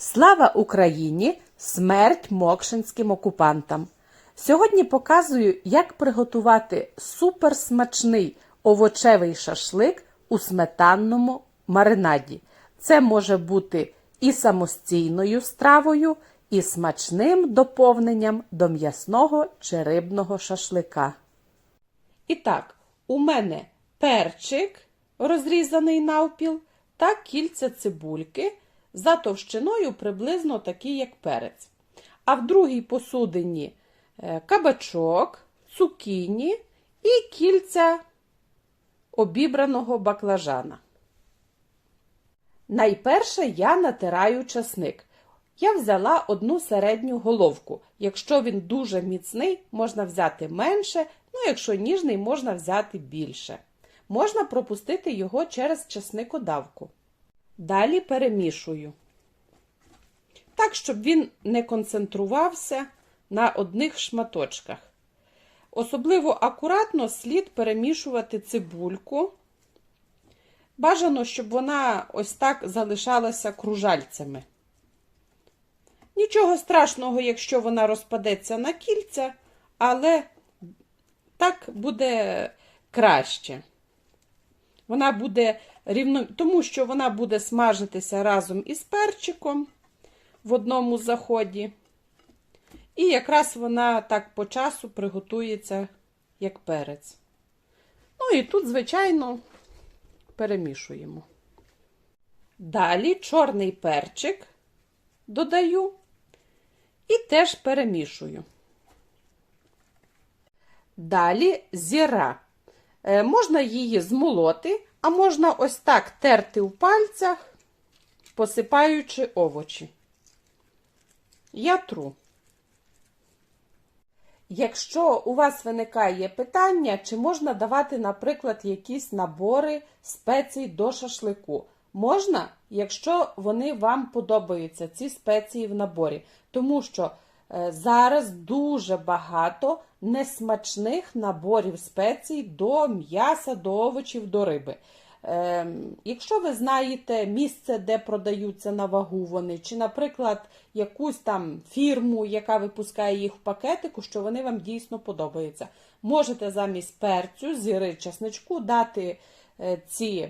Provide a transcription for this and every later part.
Слава Україні! Смерть мокшинським окупантам! Сьогодні показую, як приготувати суперсмачний овочевий шашлик у сметанному маринаді. Це може бути і самостійною стравою, і смачним доповненням до м'ясного чи рибного шашлика. І так, у мене перчик розрізаний навпіл та кільця цибульки за товщиною приблизно такий, як перець. А в другій посудині е, кабачок, цукіні і кільця обібраного баклажана. Найперше я натираю часник. Я взяла одну середню головку. Якщо він дуже міцний, можна взяти менше, ну якщо ніжний, можна взяти більше. Можна пропустити його через часникодавку. Далі перемішую. Так, щоб він не концентрувався на одних шматочках. Особливо акуратно слід перемішувати цибульку. Бажано, щоб вона ось так залишалася кружальцями. Нічого страшного, якщо вона розпадеться на кільця, але так буде краще. Вона буде рівно, тому що вона буде смажитися разом із перчиком в одному заході. І якраз вона так по часу приготується, як перець. Ну і тут, звичайно, перемішуємо. Далі чорний перчик додаю і теж перемішую. Далі зіра. Е, можна її змолоти, а можна ось так терти у пальцях, посипаючи овочі. Я тру. Якщо у вас виникає питання, чи можна давати, наприклад, якісь набори спецій до шашлику, можна, якщо вони вам подобаються, ці спеції в наборі. Тому що зараз дуже багато несмачних наборів спецій до м'яса, до овочів, до риби. Е, якщо ви знаєте місце, де продаються на вагу вони, чи, наприклад, якусь там фірму, яка випускає їх в пакетику, що вони вам дійсно подобаються, можете замість перцю, зіри, часничку дати е, ці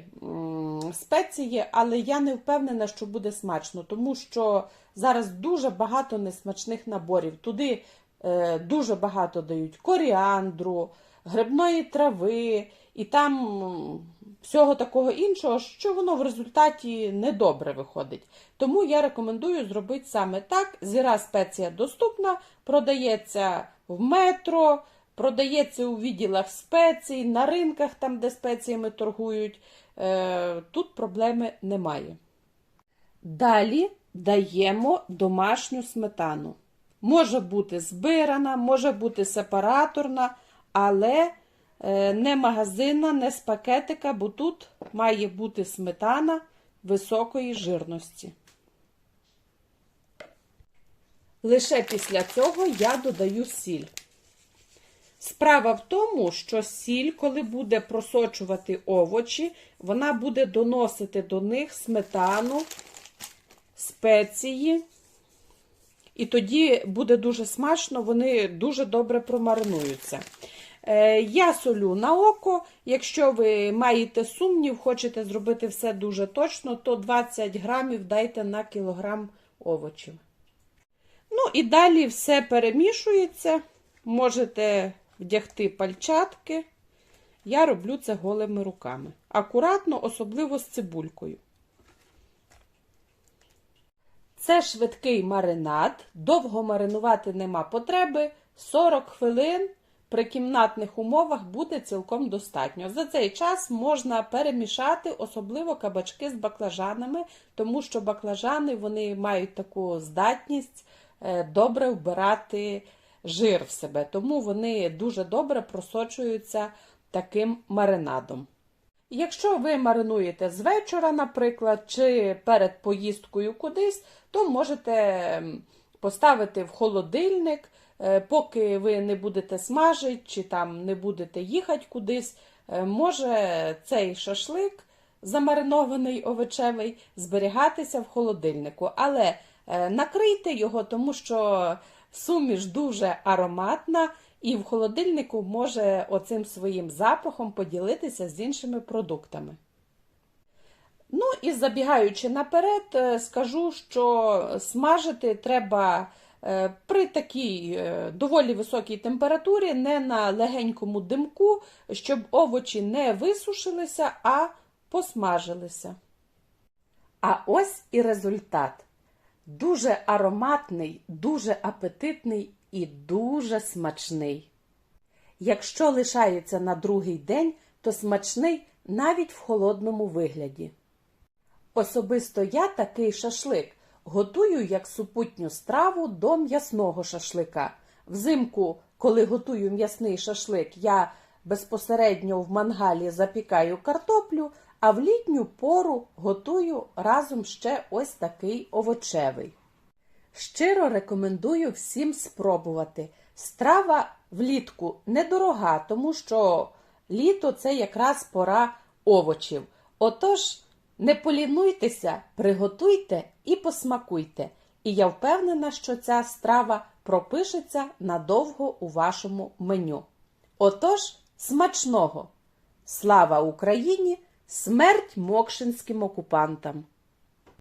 спеції, але я не впевнена, що буде смачно, тому що зараз дуже багато несмачних наборів. Туди е, дуже багато дають коріандру, грибної трави, і там всього такого іншого, що воно в результаті недобре виходить. Тому я рекомендую зробити саме так. Зіра спеція доступна, продається в метро, продається у відділах спецій, на ринках, там, де спеціями торгують. Е, Тут проблеми немає. Далі даємо домашню сметану. Може бути збирана, може бути сепараторна, але е, не магазинна, не з пакетика, бо тут має бути сметана високої жирності. Лише після цього я додаю сіль. Справа в тому, що сіль, коли буде просочувати овочі, вона буде доносити до них сметану, спеції. І тоді буде дуже смачно, вони дуже добре промаринуються. Е, Я солю на око. Якщо ви маєте сумнів, хочете зробити все дуже точно, то 20 грамів дайте на кілограм овочів. Ну і далі все перемішується. Можете вдягти пальчатки. Я роблю це голими руками. Акуратно, особливо з цибулькою. Це швидкий маринад. Довго маринувати нема потреби. 40 хвилин при кімнатних умовах буде цілком достатньо. За цей час можна перемішати, особливо кабачки з баклажанами, тому що баклажани вони мають таку здатність е, добре вбирати жир в себе, тому вони дуже добре просочуються таким маринадом. Якщо ви маринуєте з вечора, наприклад, чи перед поїздкою кудись, то можете поставити в холодильник, е, поки ви не будете смажити, чи там не будете їхати кудись, е, може цей шашлик замаринований овочевий зберігатися в холодильнику. Але Е, Накрийте його, тому що суміш дуже ароматна, і в холодильнику може оцим своїм запахом поділитися з іншими продуктами. Ну і забігаючи наперед, е, скажу, що смажити треба е, при такій е, доволі високій температурі, не на легенькому димку, щоб овочі не висушилися, а посмажилися. А ось і результат. Дуже ароматний, дуже апетитний і дуже смачний. Якщо лишається на другий день, то смачний навіть в холодному вигляді. Особисто я такий шашлик готую як супутню страву до м'ясного шашлика. Взимку, коли готую м'ясний шашлик, я безпосередньо в мангалі запікаю картоплю, а в літню пору готую разом ще ось такий овочевий. Щиро рекомендую всім спробувати. Страва влітку недорога, тому що літо це якраз пора овочів. Отож, не полінуйтеся, приготуйте і посмакуйте. І я впевнена, що ця страва пропишеться надовго у вашому меню. Отож, смачного! Слава Україні! Смерть мокшинським окупантам!